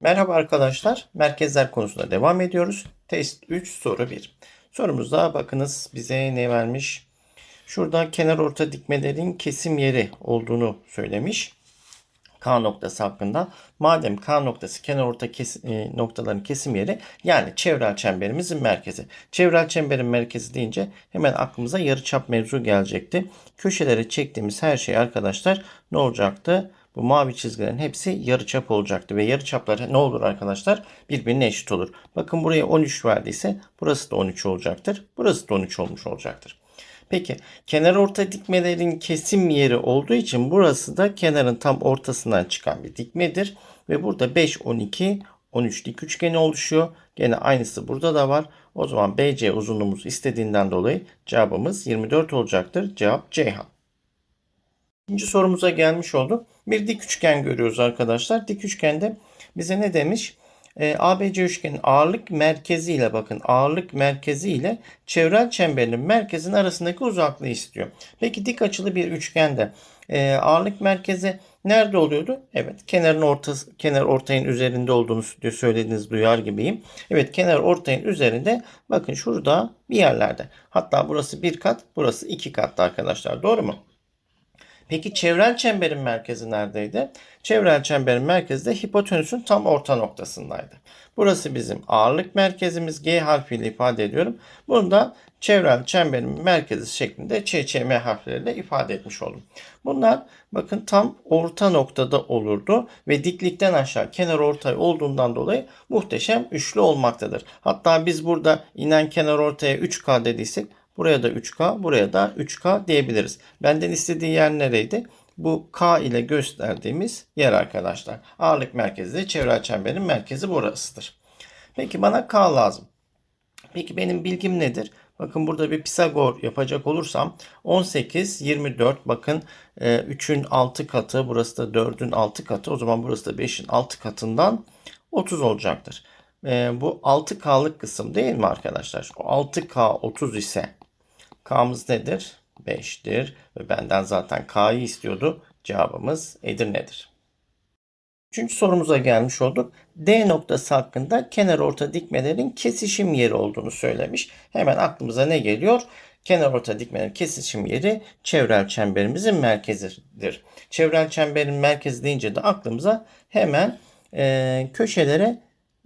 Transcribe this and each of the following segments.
Merhaba arkadaşlar. Merkezler konusunda devam ediyoruz. Test 3 soru 1. Sorumuzda bakınız bize ne vermiş? Şurada kenar orta dikmelerin kesim yeri olduğunu söylemiş. K noktası hakkında. Madem K noktası kenar orta kes, e, noktaların kesim yeri yani çevrel çemberimizin merkezi. Çevrel çemberin merkezi deyince hemen aklımıza yarıçap mevzu gelecekti. Köşelere çektiğimiz her şey arkadaşlar ne olacaktı? Bu mavi çizgilerin hepsi yarıçap olacaktı ve yarıçaplar ne olur arkadaşlar? Birbirine eşit olur. Bakın buraya 13 verdiyse burası da 13 olacaktır. Burası da 13 olmuş olacaktır. Peki kenar orta dikmelerin kesim yeri olduğu için burası da kenarın tam ortasından çıkan bir dikmedir. Ve burada 5, 12, 13 dik üçgeni oluşuyor. Gene aynısı burada da var. O zaman BC uzunluğumuz istediğinden dolayı cevabımız 24 olacaktır. Cevap Ceyhan. İkinci sorumuza gelmiş olduk. Bir dik üçgen görüyoruz arkadaşlar. Dik üçgende bize ne demiş? E, ABC üçgenin ağırlık merkezi ile bakın ağırlık merkezi ile çevrel çemberinin merkezin arasındaki uzaklığı istiyor. Peki dik açılı bir üçgende e, ağırlık merkezi nerede oluyordu? Evet kenarın ortası, kenar ortayın üzerinde olduğunu söylediğiniz duyar gibiyim. Evet kenar ortayın üzerinde bakın şurada bir yerlerde. Hatta burası bir kat burası iki katta arkadaşlar doğru mu? Peki çevrel çemberin merkezi neredeydi? Çevrel çemberin merkezi de hipotenüsün tam orta noktasındaydı. Burası bizim ağırlık merkezimiz. G harfiyle ifade ediyorum. Bunu da çevrel çemberin merkezi şeklinde ÇÇM harfleriyle ifade etmiş oldum. Bunlar bakın tam orta noktada olurdu ve diklikten aşağı kenar ortay olduğundan dolayı muhteşem üçlü olmaktadır. Hatta biz burada inen kenar ortaya 3K dediysek Buraya da 3K, buraya da 3K diyebiliriz. Benden istediği yer nereydi? Bu K ile gösterdiğimiz yer arkadaşlar. Ağırlık merkezi de çevrel çemberin merkezi burasıdır. Peki bana K lazım. Peki benim bilgim nedir? Bakın burada bir Pisagor yapacak olursam 18, 24 bakın 3'ün e, 6 katı burası da 4'ün 6 katı o zaman burası da 5'in 6 katından 30 olacaktır. E, bu 6K'lık kısım değil mi arkadaşlar? O 6K 30 ise K'mız nedir? 5'tir. Ve benden zaten K'yı istiyordu. Cevabımız Edirne'dir. Üçüncü sorumuza gelmiş olduk. D noktası hakkında kenar orta dikmelerin kesişim yeri olduğunu söylemiş. Hemen aklımıza ne geliyor? Kenar orta dikmelerin kesişim yeri çevrel çemberimizin merkezidir. Çevrel çemberin merkezi deyince de aklımıza hemen e, köşelere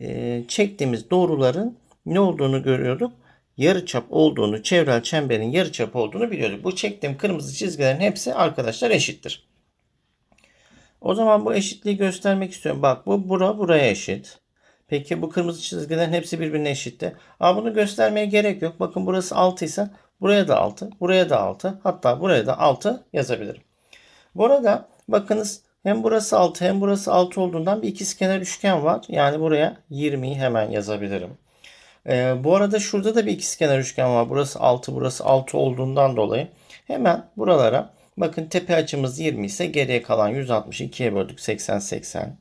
e, çektiğimiz doğruların ne olduğunu görüyorduk yarıçap olduğunu, çevrel çemberin yarıçap olduğunu biliyorduk. Bu çektiğim kırmızı çizgilerin hepsi arkadaşlar eşittir. O zaman bu eşitliği göstermek istiyorum. Bak bu bura buraya eşit. Peki bu kırmızı çizgilerin hepsi birbirine eşitti. Aa, bunu göstermeye gerek yok. Bakın burası 6 ise buraya da 6, buraya da 6. Hatta buraya da 6 yazabilirim. Bu arada bakınız hem burası 6 hem burası 6 olduğundan bir ikizkenar üçgen var. Yani buraya 20'yi hemen yazabilirim. Ee, bu arada şurada da bir ikizkenar üçgen var. Burası 6, burası 6 olduğundan dolayı hemen buralara bakın tepe açımız 20 ise geriye kalan 162'ye böldük 80 80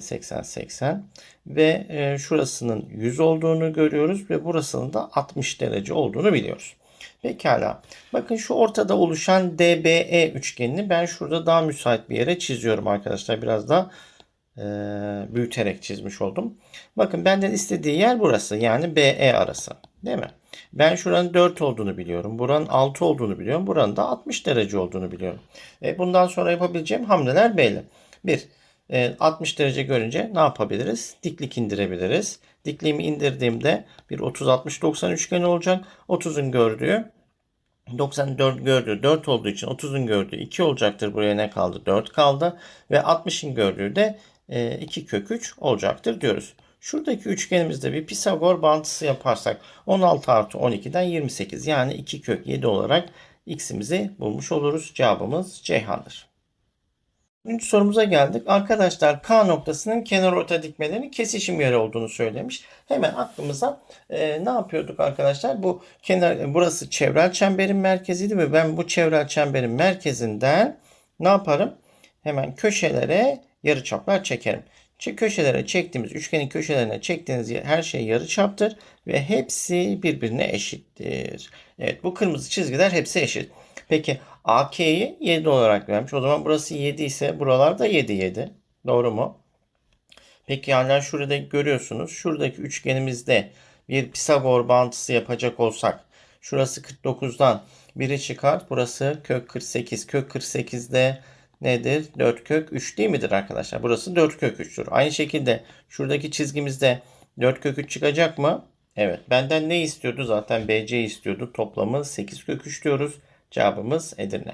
80 80 ve e, şurasının 100 olduğunu görüyoruz ve burasının da 60 derece olduğunu biliyoruz. Pekala. Bakın şu ortada oluşan DBE üçgenini ben şurada daha müsait bir yere çiziyorum arkadaşlar. Biraz daha e, büyüterek çizmiş oldum. Bakın benden istediği yer burası. Yani BE arası. Değil mi? Ben şuranın 4 olduğunu biliyorum. Buranın 6 olduğunu biliyorum. Buranın da 60 derece olduğunu biliyorum. E, bundan sonra yapabileceğim hamleler belli. 1. E, 60 derece görünce ne yapabiliriz? Diklik indirebiliriz. Dikliğimi indirdiğimde bir 30-60-90 üçgeni olacak. 30'un gördüğü 94 gördüğü 4 olduğu için 30'un gördüğü 2 olacaktır. Buraya ne kaldı? 4 kaldı. Ve 60'ın gördüğü de 2 e, kök 3 olacaktır diyoruz. Şuradaki üçgenimizde bir Pisagor bağıntısı yaparsak 16 artı 12'den 28 yani 2 kök 7 olarak x'imizi bulmuş oluruz. Cevabımız Ceyhan'dır. Üçüncü sorumuza geldik. Arkadaşlar K noktasının kenar orta dikmelerinin kesişim yeri olduğunu söylemiş. Hemen aklımıza e, ne yapıyorduk arkadaşlar? Bu kenar burası çevrel çemberin merkeziydi ve ben bu çevrel çemberin merkezinden ne yaparım? Hemen köşelere yarıçaplar çekerim. Köşelere çektiğimiz üçgenin köşelerine çektiğiniz her şey yarıçaptır ve hepsi birbirine eşittir. Evet bu kırmızı çizgiler hepsi eşit. Peki AK'yi 7 olarak vermiş. O zaman burası 7 ise buralar da 7 7. Doğru mu? Peki hala şurada görüyorsunuz. Şuradaki üçgenimizde bir Pisagor bağıntısı yapacak olsak. Şurası 49'dan biri çıkar. Burası kök 48. Kök 48'de nedir? 4 kök 3 değil midir arkadaşlar? Burası 4 kök 3'tür. Aynı şekilde şuradaki çizgimizde 4 kök 3 çıkacak mı? Evet. Benden ne istiyordu? Zaten BC istiyordu. Toplamı 8 kök 3 diyoruz. Cevabımız Edirne.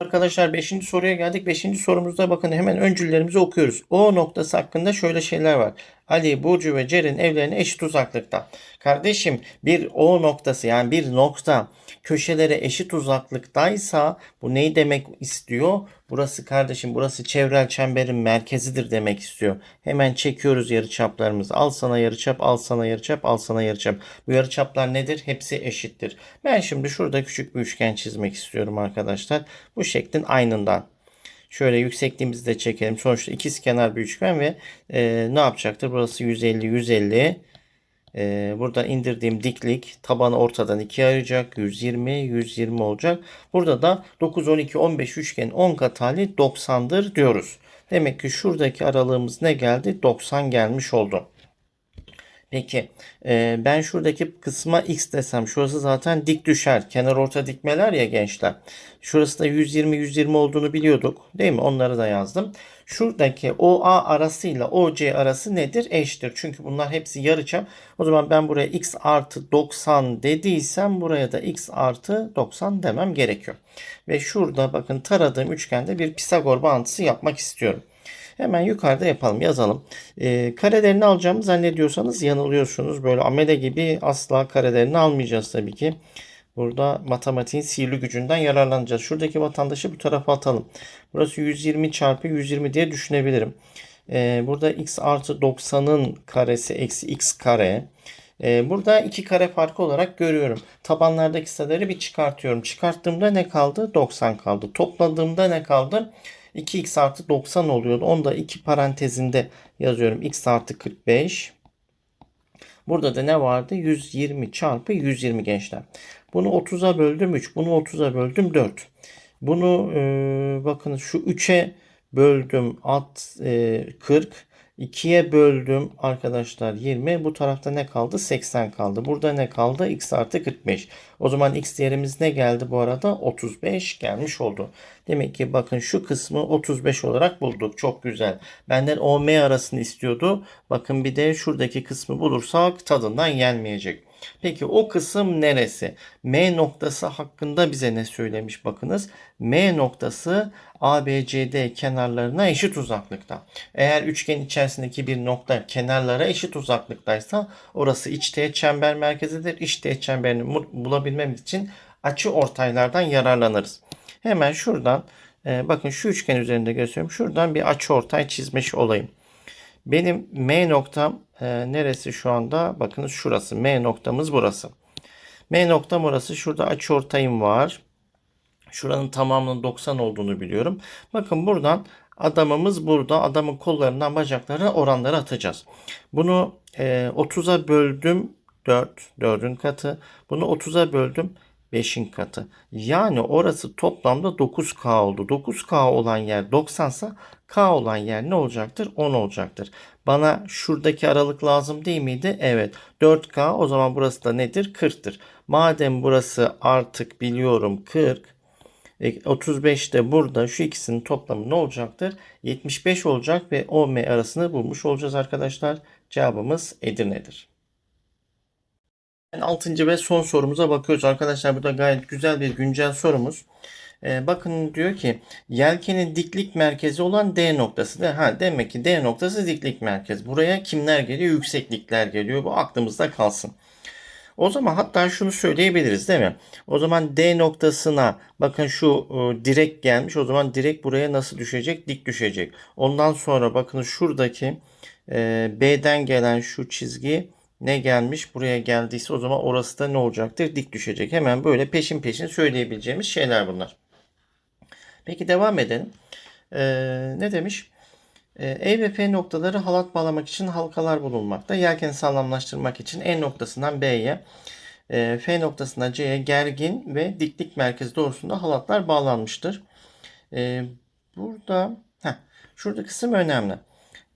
Arkadaşlar 5. soruya geldik. 5. sorumuzda bakın hemen öncüllerimizi okuyoruz. O noktası hakkında şöyle şeyler var. Ali, Burcu ve Cer'in evlerine eşit uzaklıkta. Kardeşim bir O noktası yani bir nokta köşelere eşit uzaklıktaysa bu neyi demek istiyor? Burası kardeşim burası çevrel çemberin merkezidir demek istiyor. Hemen çekiyoruz yarıçaplarımızı. Al sana yarıçap, al sana yarıçap, al sana yarıçap. Bu yarıçaplar nedir? Hepsi eşittir. Ben şimdi şurada küçük bir üçgen çizmek istiyorum arkadaşlar. Bu şeklin aynından. Şöyle yüksekliğimizi de çekelim. Sonuçta ikiz kenar bir üçgen ve e, ne yapacaktır? Burası 150, 150. E, buradan indirdiğim diklik tabanı ortadan ikiye ayıracak. 120, 120 olacak. Burada da 9, 12, 15 üçgenin 10 kat hali 90'dır diyoruz. Demek ki şuradaki aralığımız ne geldi? 90 gelmiş oldu. Peki e, ben şuradaki kısma x desem şurası zaten dik düşer. Kenar orta dikmeler ya gençler. Şurası da 120 120 olduğunu biliyorduk. Değil mi? Onları da yazdım. Şuradaki OA arasıyla OC arası nedir? Eşittir. Çünkü bunlar hepsi yarıçap. O zaman ben buraya x artı 90 dediysem buraya da x artı 90 demem gerekiyor. Ve şurada bakın taradığım üçgende bir Pisagor bağıntısı yapmak istiyorum. Hemen yukarıda yapalım yazalım. E, karelerini alacağımı zannediyorsanız yanılıyorsunuz. Böyle amele gibi asla karelerini almayacağız tabii ki. Burada matematiğin sihirli gücünden yararlanacağız. Şuradaki vatandaşı bu tarafa atalım. Burası 120 çarpı 120 diye düşünebilirim. Ee, burada x artı 90'ın karesi eksi x kare. Ee, burada iki kare farkı olarak görüyorum. Tabanlardaki sayıları bir çıkartıyorum. Çıkarttığımda ne kaldı? 90 kaldı. Topladığımda ne kaldı? 2x artı 90 oluyordu. Onu da iki parantezinde yazıyorum. x artı 45. Burada da ne vardı? 120 çarpı 120 gençler. Bunu 30'a böldüm 3. Bunu 30'a böldüm 4. Bunu e, bakın şu 3'e böldüm at e, 40. 2'ye böldüm arkadaşlar 20. Bu tarafta ne kaldı? 80 kaldı. Burada ne kaldı? x artı 45. O zaman x değerimiz ne geldi bu arada? 35 gelmiş oldu. Demek ki bakın şu kısmı 35 olarak bulduk. Çok güzel. Benden OM arasını istiyordu. Bakın bir de şuradaki kısmı bulursak tadından yenmeyecek. Peki o kısım neresi? M noktası hakkında bize ne söylemiş bakınız. M noktası ABCD kenarlarına eşit uzaklıkta. Eğer üçgen içerisindeki bir nokta kenarlara eşit uzaklıktaysa orası iç teğet çember merkezidir. İç teğet çemberini bulabilmemiz için açı ortaylardan yararlanırız. Hemen şuradan e, bakın şu üçgen üzerinde gösteriyorum. Şuradan bir açı ortay çizmiş olayım. Benim M noktam e, neresi şu anda? Bakınız şurası. M noktamız burası. M noktam orası. Şurada açı ortayım var. Şuranın tamamının 90 olduğunu biliyorum. Bakın buradan adamımız burada. Adamın kollarından bacaklarına oranları atacağız. Bunu e, 30'a böldüm 4. 4'ün katı. Bunu 30'a böldüm 5'in katı. Yani orası toplamda 9K oldu. 9K olan yer 90 ise K olan yer ne olacaktır? 10 olacaktır. Bana şuradaki aralık lazım değil miydi? Evet. 4K o zaman burası da nedir? 40'tır. Madem burası artık biliyorum 40. 35 e, de burada şu ikisinin toplamı ne olacaktır? 75 olacak ve OM arasını bulmuş olacağız arkadaşlar. Cevabımız Edirne'dir. 6. ve son sorumuza bakıyoruz arkadaşlar. Bu da gayet güzel bir güncel sorumuz. Ee, bakın diyor ki yelkenin diklik merkezi olan D noktası. De, ha, demek ki D noktası diklik merkezi. Buraya kimler geliyor? Yükseklikler geliyor. Bu aklımızda kalsın. O zaman hatta şunu söyleyebiliriz değil mi? O zaman D noktasına bakın şu e, direk gelmiş. O zaman direk buraya nasıl düşecek? Dik düşecek. Ondan sonra bakın şuradaki e, B'den gelen şu çizgi ne gelmiş buraya geldiyse o zaman orası da ne olacaktır? Dik düşecek. Hemen böyle peşin peşin söyleyebileceğimiz şeyler bunlar. Peki devam edelim. Ee, ne demiş? Ee, E ve F noktaları halat bağlamak için halkalar bulunmakta. Yelkeni sağlamlaştırmak için E noktasından B'ye, e, F noktasından C'ye gergin ve diklik merkezi doğrusunda halatlar bağlanmıştır. E, burada heh, şurada kısım önemli.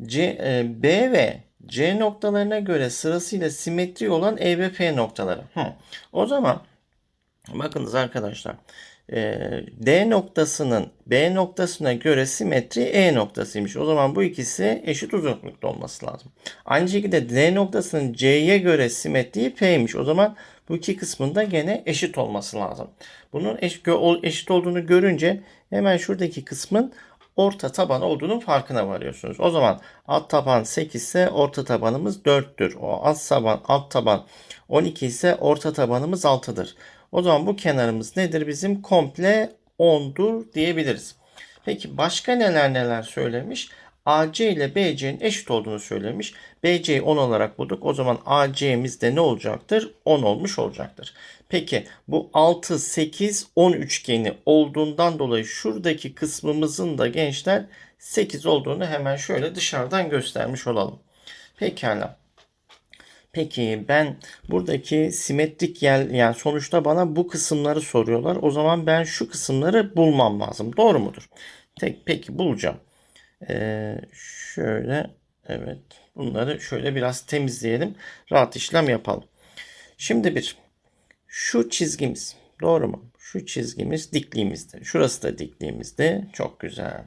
C, e, B ve C noktalarına göre sırasıyla simetri olan E ve P noktaları. Hı. O zaman bakınız arkadaşlar. E, D noktasının B noktasına göre simetri E noktasıymış. O zaman bu ikisi eşit uzunlukta olması lazım. Aynı şekilde D noktasının C'ye göre simetriği P'ymiş. O zaman bu iki kısmında gene eşit olması lazım. Bunun eşit olduğunu görünce hemen şuradaki kısmın orta taban olduğunun farkına varıyorsunuz. O zaman alt taban 8 ise orta tabanımız 4'tür. O alt taban alt taban 12 ise orta tabanımız 6'dır. O zaman bu kenarımız nedir? Bizim komple 10'dur diyebiliriz. Peki başka neler neler söylemiş? AC ile BC'nin eşit olduğunu söylemiş. BC'yi 10 olarak bulduk. O zaman AC'miz de ne olacaktır? 10 olmuş olacaktır. Peki bu 6, 8, 10 üçgeni olduğundan dolayı şuradaki kısmımızın da gençler 8 olduğunu hemen şöyle dışarıdan göstermiş olalım. Pekala. Peki ben buradaki simetrik yer yani sonuçta bana bu kısımları soruyorlar. O zaman ben şu kısımları bulmam lazım. Doğru mudur? Tek, peki bulacağım. Ee, şöyle evet bunları şöyle biraz temizleyelim. Rahat işlem yapalım. Şimdi bir şu çizgimiz doğru mu? Şu çizgimiz dikliğimizde. Şurası da dikliğimizde. Çok güzel.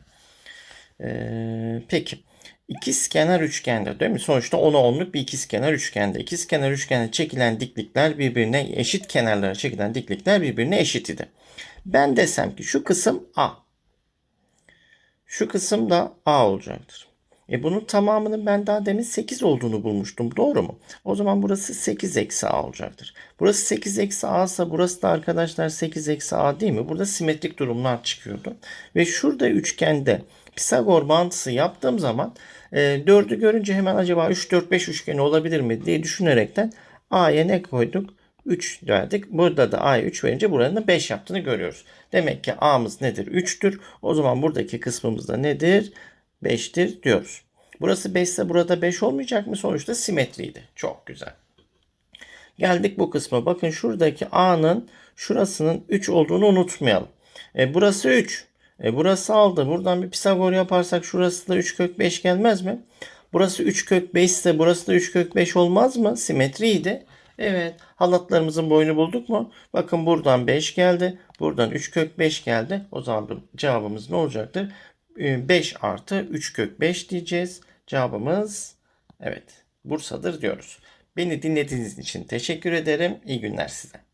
Ee, peki. İkizkenar üçgende değil mi? Sonuçta 10'a 10'luk bir ikizkenar üçgende. İkizkenar üçgende çekilen diklikler birbirine eşit kenarlara çekilen diklikler birbirine eşit idi. Ben desem ki şu kısım A. Şu kısım da A olacaktır. E bunun tamamının ben daha demin 8 olduğunu bulmuştum. Doğru mu? O zaman burası 8 eksi A olacaktır. Burası 8 eksi A ise burası da arkadaşlar 8 eksi A değil mi? Burada simetrik durumlar çıkıyordu. Ve şurada üçgende Pisagor bağıntısı yaptığım zaman e, 4'ü görünce hemen acaba 3, 4, 5 üçgeni olabilir mi diye düşünerekten A'ya ne koyduk? 3 verdik. Burada da A'ya 3 verince buranın da 5 yaptığını görüyoruz. Demek ki A'mız nedir? 3'tür. O zaman buradaki kısmımız da nedir? 5'tir diyoruz. Burası 5 ise burada 5 olmayacak mı? Sonuçta simetriydi. Çok güzel. Geldik bu kısma. Bakın şuradaki A'nın şurasının 3 olduğunu unutmayalım. E, burası 3. E, burası aldı. Buradan bir Pisagor yaparsak şurası da 3 kök 5 gelmez mi? Burası 3 kök 5 ise burası da 3 kök 5 olmaz mı? Simetriydi. Evet. Halatlarımızın boyunu bulduk mu? Bakın buradan 5 geldi. Buradan 3 kök 5 geldi. O zaman cevabımız ne olacaktır? 5 artı 3 kök 5 diyeceğiz. Cevabımız evet Bursa'dır diyoruz. Beni dinlediğiniz için teşekkür ederim. İyi günler size.